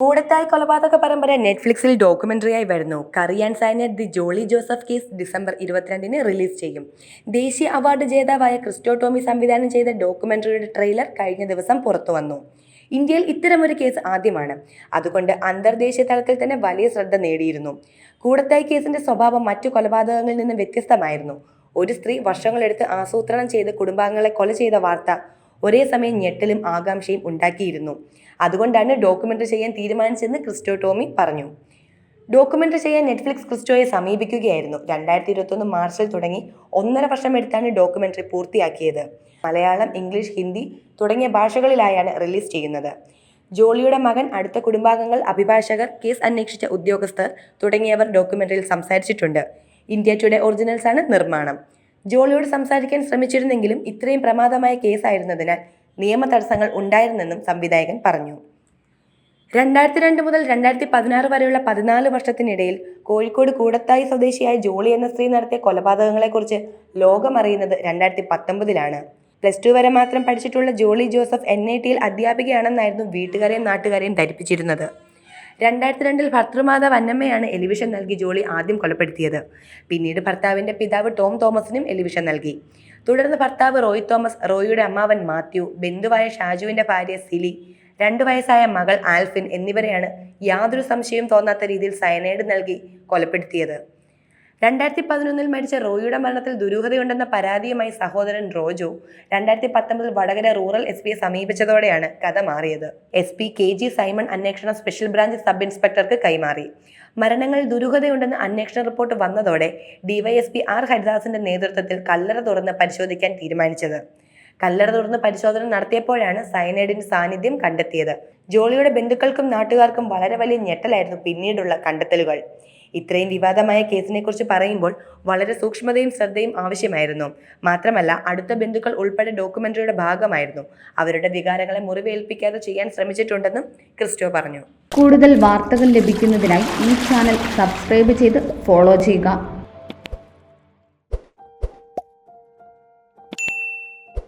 കൂടത്തായി കൊലപാതക പരമ്പര നെറ്റ്ഫ്ലിക്സിൽ ഡോക്യുമെന്ററിയായി വരുന്നു. Curry and cyanide the Jolly Joseph case December ഇരുപത്തിരണ്ടിന് റിലീസ് ചെയ്യും. ദേശീയ അവാർഡ് ജേതാവായ ക്രിസ്റ്റോ ടോമി സംവിധാനം ചെയ്ത ഡോക്യുമെന്ററിയുടെ ട്രെയിലർ കഴിഞ്ഞ ദിവസം പുറത്തു വന്നു. ഇന്ത്യയിൽ ഇത്തരമൊരു കേസ് ആദ്യമാണ്. അതുകൊണ്ട് അന്തർദേശീയ തലത്തിൽ തന്നെ വലിയ ശ്രദ്ധ നേടിയിരുന്നു. കൂടത്തായി കേസിന്റെ സ്വഭാവം മറ്റു കൊലപാതകങ്ങളിൽ നിന്ന് വ്യത്യസ്തമായിരുന്നു. ഒരു സ്ത്രീ വർഷങ്ങളെടുത്ത് ആസൂത്രണം ചെയ്ത് കുടുംബാംഗങ്ങളെ കൊല ചെയ്ത വാർത്ത ഒരേ സമയം ഞെട്ടലും ആകാംക്ഷയും ഉണ്ടാക്കിയിരുന്നു. അതുകൊണ്ടാണ് ഡോക്യുമെന്ററി ചെയ്യാൻ തീരുമാനിച്ചെന്ന് ക്രിസ്റ്റോ ടോമി പറഞ്ഞു. ഡോക്യുമെന്ററി ചെയ്യാൻ നെറ്റ്ഫ്ലിക്സ് ക്രിസ്റ്റോയെ സമീപിക്കുകയായിരുന്നു. രണ്ടായിരത്തി ഇരുപത്തൊന്ന് മാർച്ചിൽ തുടങ്ങി ഒന്നര വർഷം എടുത്താണ് ഡോക്യുമെന്ററി പൂർത്തിയാക്കിയത്. മലയാളം ഇംഗ്ലീഷ് ഹിന്ദി തുടങ്ങിയ ഭാഷകളിലായാണ് റിലീസ് ചെയ്യുന്നത്. ജോളിയുടെ മകൻ അടുത്ത കുടുംബാംഗങ്ങൾ അഭിഭാഷകർ കേസ് അന്വേഷിച്ച ഉദ്യോഗസ്ഥർ തുടങ്ങിയവർ ഡോക്യുമെന്ററിയിൽ സംസാരിച്ചിട്ടുണ്ട്. ഇന്ത്യ ടുഡേ ഒറിജിനൽസാണ് നിർമ്മാണം. ജോളിയോട് സംസാരിക്കാൻ ശ്രമിച്ചിരുന്നെങ്കിലും ഇത്രയും പ്രമാദമായ കേസായിരുന്നതിനാൽ നിയമ തടസ്സങ്ങൾ ഉണ്ടായിരുന്നെന്നും സംവിധായകൻ പറഞ്ഞു. രണ്ടായിരത്തി രണ്ട് മുതൽ രണ്ടായിരത്തി പതിനാറ് വരെയുള്ള പതിനാല് വർഷത്തിനിടയിൽ കോഴിക്കോട് കൂടത്തായി സ്വദേശിയായ ജോളി എന്ന സ്ത്രീ നടത്തിയ കൊലപാതകങ്ങളെക്കുറിച്ച് ലോകമറിയുന്നത് രണ്ടായിരത്തി പത്തൊമ്പതിലാണ്. പ്ലസ് ടു വരെ മാത്രം പഠിച്ചിട്ടുള്ള ജോളി ജോസഫ് എൻ ഐ ടിയിൽ അധ്യാപികയാണെന്നായിരുന്നു വീട്ടുകാരെയും നാട്ടുകാരെയും ധരിപ്പിച്ചിരുന്നത്. രണ്ടായിരത്തി രണ്ടിൽ ഭർത്തൃമാതാവ് അന്നമ്മയാണ് എലിവിഷൻ നൽകി ജോളി ആദ്യം കൊലപ്പെടുത്തിയത്. പിന്നീട് ഭർത്താവിന്റെ പിതാവ് ടോം തോമസിനും എലിവിഷൻ നൽകി. തുടർന്ന് ഭർത്താവ് റോയ് തോമസ് റോയിയുടെ അമ്മാവൻ മാത്യു ബന്ധുവായ ഷാജുവിന്റെ ഭാര്യ സിലി രണ്ടു വയസ്സായ മകൾ ആൽഫിൻ എന്നിവരെയാണ് യാതൊരു സംശയവും തോന്നാത്ത രീതിയിൽ സയനൈഡ് നൽകി കൊലപ്പെടുത്തിയത്. രണ്ടായിരത്തി പതിനൊന്നിൽ മരിച്ച റോയിയുടെ മരണത്തിൽ ദുരൂഹതയുണ്ടെന്ന പരാതിയുമായി സഹോദരൻ റോജോ രണ്ടായിരത്തി പത്തൊമ്പതിൽ വടകര റൂറൽ എസ് പിയെ സമീപിച്ചതോടെയാണ് കഥ മാറിയത്. S P K G Simon അന്വേഷണ സ്പെഷ്യൽ ബ്രാഞ്ച് സബ് ഇൻസ്പെക്ടർക്ക് കൈമാറി. മരണങ്ങളിൽ ദുരൂഹതയുണ്ടെന്ന് അന്വേഷണ റിപ്പോർട്ട് വന്നതോടെ ഡിവൈഎസ്പി ആർ ഹരിദാസിന്റെ നേതൃത്വത്തിൽ കല്ലറ തുറന്ന് പരിശോധിക്കാൻ തീരുമാനിച്ചത്. കല്ലറ തുറന്ന് പരിശോധന നടത്തിയപ്പോഴാണ് സയനൈഡിന്റെ സാന്നിധ്യം കണ്ടെത്തിയത്. ജോളിയുടെ ബന്ധുക്കൾക്കും നാട്ടുകാർക്കും വളരെ വലിയ ഞെട്ടലായിരുന്നു പിന്നീടുള്ള കണ്ടെത്തലുകൾ. ഇത്രയും വിവാദമായ കേസിനെ കുറിച്ച് പറയുമ്പോൾ വളരെ സൂക്ഷ്മതയും ശ്രദ്ധയും ആവശ്യമായിരുന്നു. മാത്രമല്ല അടുത്ത ബന്ധുക്കൾ ഉൾപ്പെടെ ഡോക്യുമെന്ററിയുടെ ഭാഗമായിരുന്നു. അവരുടെ വികാരങ്ങളെ മുറിവേൽപ്പിക്കാതെ ചെയ്യാൻ ശ്രമിച്ചിട്ടുണ്ടെന്നും ക്രിസ്റ്റോ പറഞ്ഞു. കൂടുതൽ വാർത്തകൾ ലഭിക്കുന്നതിനായി ഈ ചാനൽ സബ്സ്ക്രൈബ് ചെയ്ത് ഫോളോ ചെയ്യുക.